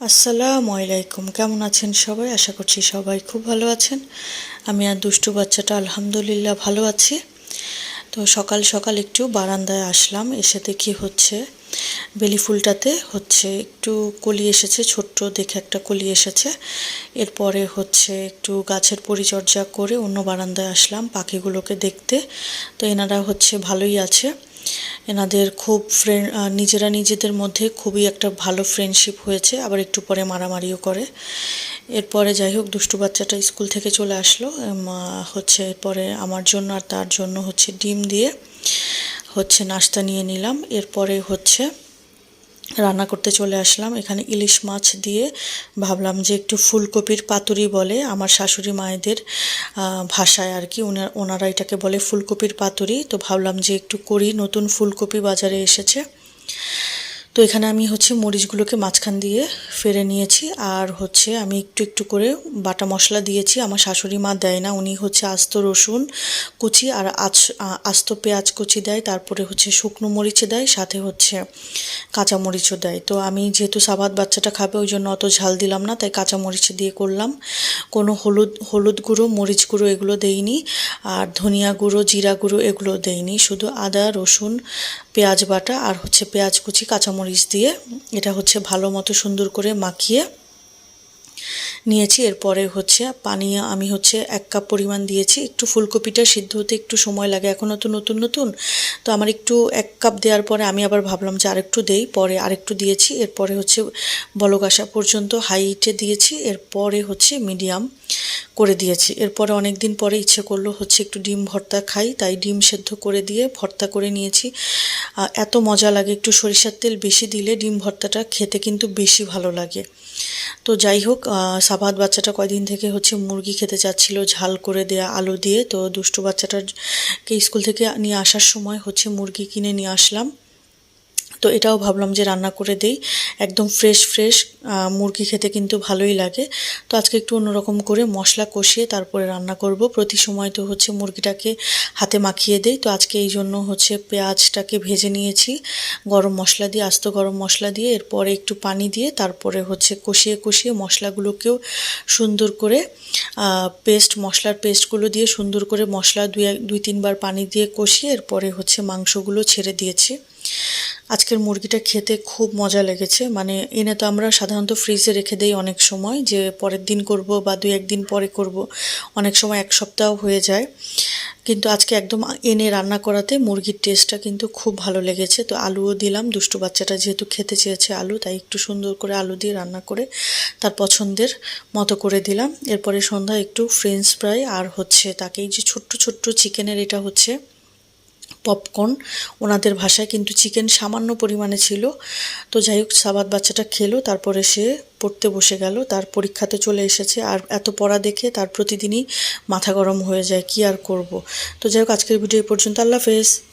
আসসালামু আলাইকুম। কেমন আছেন সবাই? আশা করছি সবাই খুব ভালো আছেন। আমি আর দুষ্টু বাচ্চাটা আলহামদুলিল্লাহ ভালো আছি। তো সকাল সকাল একটু বারান্দায় আসলাম। এসে দেখি হচ্ছে বেলি ফুলটাতে হচ্ছে একটু কলি এসেছে, ছোট্ট দেখে একটা কলি এসেছে। এরপরে হচ্ছে একটু গাছের পরিচর্যা করে অন্য বারান্দায় আসলাম পাখিগুলোকে দেখতে। তো এনারা হচ্ছে ভালোই আছে। এনাদের খুব ফ্রেন্ড নিজেরা নিজেদের মধ্যে খুবই একটা ভালো ফ্রেন্ডশিপ হয়েছে, আবার একটু পরে মারামারিও করে। এরপরে যাই হোক, দুষ্টু বাচ্চাটা স্কুল থেকে চলে আসলো। হচ্ছে এরপরে আমার জন্য আর তার জন্য হচ্ছে ডিম দিয়ে হচ্ছে নাস্তা নিয়ে নিলাম। এরপরে হচ্ছে রান্না করতে চলে আসলাম। এখানে ইলিশ মাছ দিয়ে ভাবলাম যে একটু ফুলকপির পাতুরি বলে আমার শাশুড়ি মায়েদের ভাষায় আর কি। ওনার এটাকে বলে ফুলকপির পাতুরি। তো ভাবলাম যে একটু করি। নতুন ফুলকপি বাজারে এসেছে। তো এখানে আমি হচ্ছে মরিচগুলোকে মাঝখান দিয়ে ফেরে নিয়েছি আর হচ্ছে আমি একটু একটু করে বাটা মশলা দিয়েছি। আমার শাশুড়ি মা দেয় না, উনি হচ্ছে আস্ত রসুন কুচি আর আচ আস্ত পেঁয়াজ কুচি দেয়, তারপরে হচ্ছে শুকনো মরিচ দেয়, সাথে হচ্ছে কাঁচা মরিচও দেয়। তো আমি যেহেতু সাবাদ বাচ্চাটা খাবে, ওই জন্য অত ঝাল দিলাম না, তাই কাঁচা মরিচ দিয়ে করলাম। কোনো হলুদ হলুদ গুঁড়ো, মরিচ গুঁড়ো এগুলো দেইনি, আর ধনিয়া গুঁড়ো, জিরা গুঁড়ো এগুলো দেইনি, শুধু আদা, রসুন পেঁয়াজ বাটা আর হচ্ছে পেঁয়াজ কুচি, কাঁচামরিচ দিয়ে এটা হচ্ছে ভালো মতো সুন্দর করে মাখিয়ে নিয়েছি। এরপরে হচ্ছে পানি, আমি হচ্ছে এক কাপ পরিমাণ দিয়েছি। একটু ফুলকপিটা সিদ্ধ হতে একটু সময় লাগে এখনও তো নতুন নতুন। তো আমার একটু এক কাপ দেওয়ার পরে আমি আবার ভাবলাম যে আরেকটু দেই, পরে আরেকটু দিয়েছি। এরপরে হচ্ছে বলক আসা পর্যন্ত হাইটে দিয়েছি। এরপরে হচ্ছে মিডিয়াম করে দিয়েছি। এরপরে অনেক দিন পরে ইচ্ছে করল হচ্ছে একটু ডিম ভর্তা খাই, তাই ডিম সেদ্ধ করে দিয়ে ভর্তা করে নিয়েছি। এত মজা লাগে, একটু সরিষার তেল বেশি দিলে ডিম ভর্তাটা খেতে কিন্তু বেশি ভালো লাগে। তো যাই হোক সাবাদ বাচ্চাটা কয়দিন থেকে হচ্ছে মুরগি খেতে চাচ্ছিল, ঝাল করে দেয়া আলু দিয়ে, তো দুষ্টু বাচ্চাটাকে স্কুল থেকে নিয়ে আসার সময় হচ্ছে মুরগি কিনে নিয়ে আসলাম। তো এটাও ভাবলাম যে রান্না করে দেই। একদম ফ্রেশ ফ্রেশ মুরগি খেতে কিন্তু ভালোই লাগে। তো আজকে একটু অন্যরকম করে মশলা কষিয়ে তারপরে রান্না করব। প্রতি সময় তো হচ্ছে মুরগিটাকে হাতে মাখিয়ে দেই। তো আজকে এই জন্য হচ্ছে পেঁয়াজটাকে ভেজে নিয়েছি। গরম মশলা দিয়ে, আস্ত গরম মশলা দিয়ে, এরপরে একটু পানি দিয়ে তারপরে হচ্ছে কষিয়ে কষিয়ে মশলাগুলোকেও সুন্দর করে পেস্ট মশলার পেস্টগুলো দিয়ে সুন্দর করে মশলা দুই দুই তিনবার পানি দিয়ে কষিয়ে এরপরে হচ্ছে মাংসগুলো ছেড়ে দিয়েছি। আজকের মুরগিটা খেতে খুব মজা লেগেছে। মানে এনে তো আমরা সাধারণত ফ্রিজে রেখে দেই অনেক সময় যে পরের দিন করব বা দুই একদিন পরে করব। অনেক সময় এক সপ্তাহ হয়ে যায়। কিন্তু আজকে একদম এনে রান্না করাতে মুরগির টেস্টটা কিন্তু খুব ভালো লেগেছে। তো আলুও দিলাম, দুষ্টু বাচ্চাটা যেহেতু খেতে চেয়েছে আলু, তাই একটু সুন্দর করে আলু দিয়ে রান্না করে তার পছন্দের মতো করে দিলাম। এরপরে সন্ধ্যা একটু ফ্রেঞ্চ ফ্রাই আর হচ্ছে তাকে এই যে ছোট্ট ছোট্ট চিকেনের এটা হচ্ছে পপকর্ন। ওনাদের ভাষায় কিন্তু চিকেন সামান্য পরিমাণে ছিল। তো যাই হোক সাবাদ বাচ্চাটা খেলো, তারপরে সে পড়তে বসে গেল, তার পরীক্ষাতে চলে এসেছে। আর এত পড়া দেখে তার প্রতিদিনই মাথা গরম হয়ে যায়, কি আর করব? তো যাই হোক, আজকের ভিডিও এই পর্যন্ত। আল্লাহ হাফেজ।